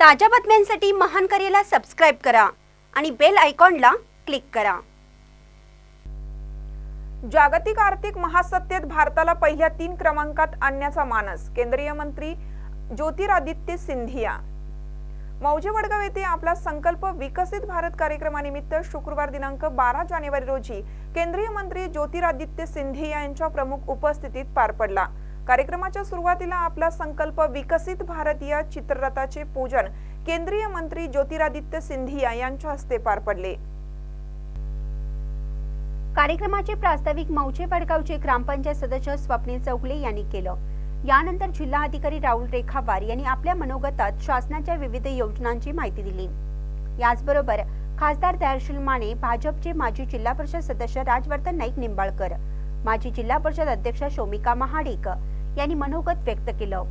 ताज्या बातम्यांसाठी महान करेला सबस्क्राईब करा आणि बेल आयकॉनला क्लिक करा. जागतिक आर्थिक महासत्तेत भारताला पहिल्या तीन क्रमांकात आणण्याचा मानस केंद्रीय मंत्री ज्योतिरादित्य सिंधिया. मौजे वडगाव येथे आपला संकल्प विकसित भारत कार्यक्रमानिमित्त शुक्रवार दिनांक बारा जानेवारी रोजी केंद्रीय मंत्री ज्योतिरादित्य सिंधिया यांच्या प्रमुख उपस्थितीत पार पडला. कार्यक्रमाच्या सुरुवातीला आपला संकल्प विकसित भारतीय चित्ररथाचे पूजन केंद्रीय मंत्री ज्योतिरादित्य सिंधिया यांच्या हस्ते पार पडले. कार्यक्रमाचे प्रास्ताविक मौचे पडगावचे ग्रामपंचायत सदस्य स्वप्नील चौगले यांनी केलं. यानंतर जिल्हा अधिकारी राहुल रेखावार यांनी आपल्या मनोगतात शासनाच्या विविध योजनांची माहिती दिली. याचबरोबर खासदार दयाशील माने भाजपचे माजी जिल्हा परिषद सदस्य राजवर्धन नाईक निंबाळकर माजी जिल्हा परिषद अध्यक्ष शोमिका महाडिक यांनी मनोगत व्यक्त केलं.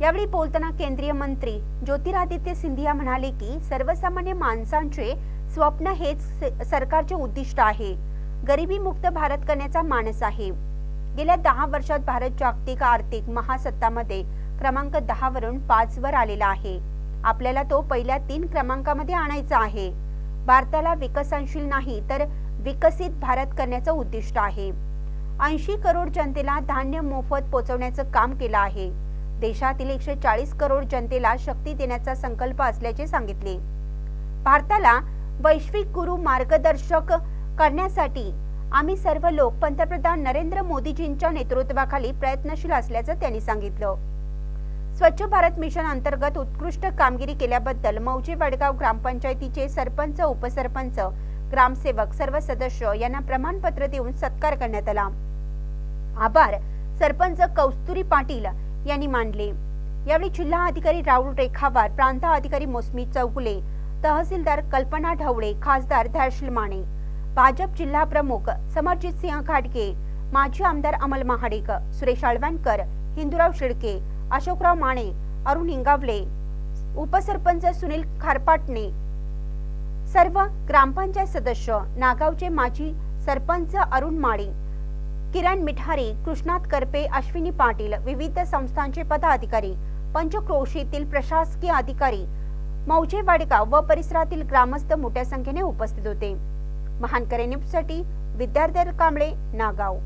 यावेळी बोलताना केंद्रीय मंत्री ज्योतिरादित्य सिंधिया म्हणाले की सर्वसामान्य माणसांचे स्वप्न हेच स- सरकारचे उद्दिष्ट आहे. गरिबी मुक्त भारत करण्याचा मानस आहे. गेल्या दहा वर्षात भारत जागतिक आर्थिक महासत्तामध्ये क्रमांक दहा वरून पाच वर आलेला आहे. आपल्याला तो पहिल्या तीन क्रमांकामध्ये आणायचा आहे. भारताला विकसनशील नाही तर विकसित भारत करण्याचं उद्दिष्ट आहे. ऐंशी करोड जनतेला धान्य मोफत पोहोचवण्याचं काम केलं आहे. देशातील एकशे चाळीस करोड जनतेला शक्ती देण्याचा संकल्प असल्याचे सांगितले. भारताला वैश्विक गुरु मार्गदर्शक करण्यासाठी आम्ही सर्व लोक पंतप्रधान नरेंद्र मोदीजींच्या नेतृत्वाखाली प्रयत्नशील असल्याचं त्यांनी सांगितलं. स्वच्छ भारत मिशन अंतर्गत उत्कृष्ट कामगिरी केल्याबद्दल मौजे वडगाव ग्रामपंचायतीचे सरपंच उपसरपंच ग्रामसेवक सर्व सदस्य यांना प्रमाणपत्र देऊन सत्कार करण्यात आला. आभार. सरपंच कौस्तुरी पाटील यांनी मानले यावेळी जिल्हा अधिकारी राहुल रेखावार प्रांत अधिकारी मोसमी चौगुले तहसीलदार कल्पना ढवळे खासदार धैर्शील माने भाजप जिल्हा प्रमुख समरजित सिंह घाटगे माजी आमदार अमल महाडिक सुरेश आळवणकर हिंदुराव शिडके अशोकराव माने अरुण हिंगावले उपसरपंच सुनील खारपाटणे सर्व ग्रामपंचायत सदस्य नागावचे माजी सरपंच अरुण माळी किरण मिठारी कृष्णात करपे अश्विनी पाटील विविध संस्थांचे पदाधिकारी पंचक्रोशीतील प्रशासकीय अधिकारी मौजे वाडगाव व परिसरातील ग्रामस्थ मोठ्या संख्येने उपस्थित होते. महानकरे न्यूजसाठी विद्यार्थी कांबळे नागाव.